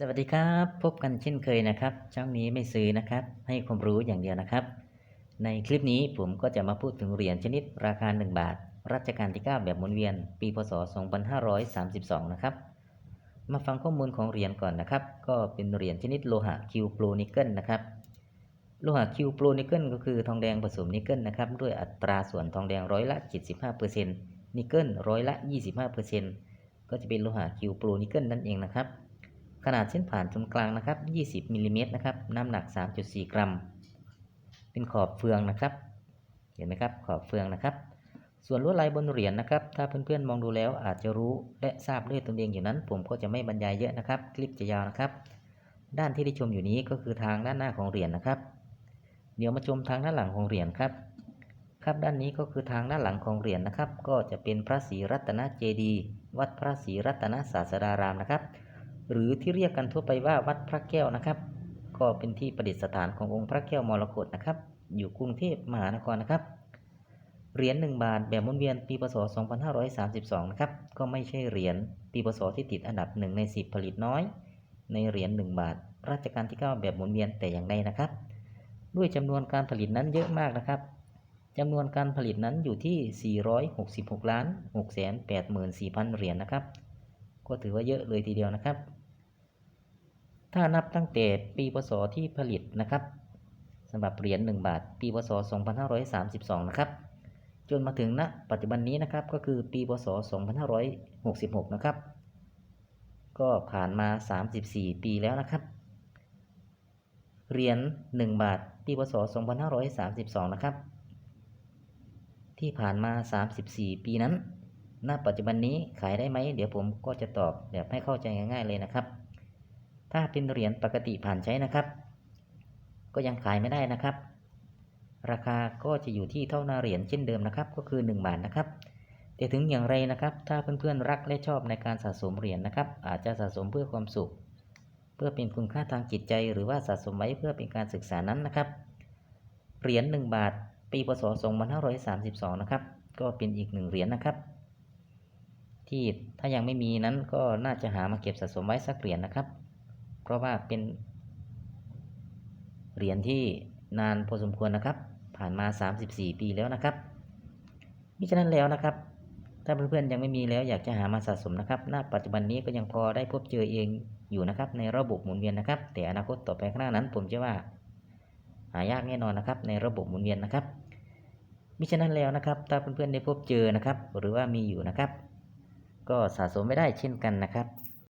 สวัสดีครับ พบกันเช่นเคยนะครับ ช่องนี้ไม่ซื้อนะครับ ให้ความรู้อย่างเดียวนะครับ ในคลิปนี้ผมก็จะมาพูดถึงเหรียญชนิดราคา 1 บาท รัชกาลที่ 9 แบบหมุนเวียน ปีพศ 2532 นะครับ มาฟังข้อมูลของเหรียญก่อนนะครับ ก็เป็นเหรียญชนิดโลหะคิวโปรนิกเกิลนะครับ โลหะคิวโปรนิกเกิลก็คือทองแดงผสมนิกเกิลนะครับ ด้วยอัตราส่วนทองแดงร้อยละ 75%นิกเกิลร้อยละ 25%ก็จะเป็นโลหะคิวโปรนิกเกิลนั่นเองนะครับ ขนาดเส้นผ่านศูนย์กลางนะครับ 20มิลลิเมตรนะครับ น้ำหนัก 3.4 กรัม เป็นขอบเฟืองนะครับ เห็นไหมครับ ขอบเฟืองนะครับ ส่วนลวดลายบนเหรียญนะครับ ถ้าเพื่อนๆมองดูแล้วอาจจะรู้และทราบด้วยตนเองอยู่นั้น ผมก็จะไม่บรรยายเยอะนะครับ คลิปจะยาวนะครับ ด้านที่ได้ชมอยู่นี้ก็คือทางด้านหน้าของเหรียญนะครับ เดี๋ยวมาชมทางด้านหลังของเหรียญครับ ครับด้านนี้ก็คือทางด้านหลังของเหรียญนะครับ ก็จะเป็นพระศรีรัตนเจดีย์วัดพระศรีรัตนศาสดารามนะครับ หรือที่เรียกกันทั่วไปว่าวัดพระแก้วนะครับ ก็เป็นที่ประดิษฐานขององค์พระแก้วมรกตนะครับ อยู่กรุงเทพมหานครนะครับเหรียญ1บาทแบบหมุนเวียนปีพศ 2532 นะครับ ก็ไม่ใช่เหรียญปีพศที่ติดอันดับ 1 ใน 10 ผลิตน้อย ในเหรียญ1บาท รัชกาลที่ 9 แบบหมุนเวียนแต่อย่างใดนะครับ ด้วยจำนวนการผลิตนั้นเยอะมากนะครับจำนวนการผลิตนั้นอยู่ที่ 466 ล้าน684,000 เหรียญนะครับ ก็ถือว่าเยอะเลยทีเดียวนะครับ ถ้านับตั้งแต่ปีพศที่ผลิตนะครับสำหรับเหรียญ1บาท ปีพศ 2532 นะครับ จนมาถึงณปัจจุบันนี้นะครับก็คือปีพศ 2566 นะครับ ก็ผ่านมา 34 ปีแล้วนะครับ เหรียญ1บาท ปีพศ 2532 นะครับ ที่ผ่านมา 34 ปีนั้น ณ ปัจจุบันนี้ขายได้ไหม เดี๋ยวผมก็จะตอบแบบให้เข้าใจง่าย ๆ เลยนะครับ ถ้าเป็นเหรียญปกติผ่านใช้นะครับ ก็ยังขายไม่ได้นะครับ ราคาก็จะอยู่ที่เท่าหนาเหรียญเช่นเดิมนะครับ ก็คือ 1 บาทนะครับ แต่ถึงอย่างไรนะครับ ถ้าเพื่อนๆรักและชอบในการสะสมเหรียญนะครับ อาจจะสะสมเพื่อความสุข เพื่อเป็นคุณค่าทางจิตใจ หรือว่าสะสมไว้เพื่อเป็นการศึกษานั้นนะครับ เหรียญ1บาท ปีพศ2532 นะครับ ก็เป็นอีกหนึ่งเหรียญนะครับที่ถ้ายังไม่มีนั้นก็น่าจะหามาเก็บสะสมไว้สักเหรียญนะครับ เพราะว่าเป็น เหรียญที่นานพอสมควรนะครับ ผ่านมา 34 ปีแล้วนะครับมิฉะนั้นแล้วนะครับ ถ้าเพื่อนๆยังไม่มีแล้วอยากจะหามาสะสมนะครับ ณ ปัจจุบันนี้ก็ยังพอได้พบเจอเองอยู่นะครับ ในระบบหมุนเวียนนะครับ แต่อนาคตต่อไปข้างหน้านั้น ผมเชื่อว่า หายากแน่นอนนะครับ ในระบบหมุนเวียนนะครับมิฉะนั้นแล้วนะครับ ถ้าเพื่อนๆได้พบเจอนะครับ หรือว่ามีอยู่นะครับ ก็สะสมไม่ได้เช่นกันนะครับ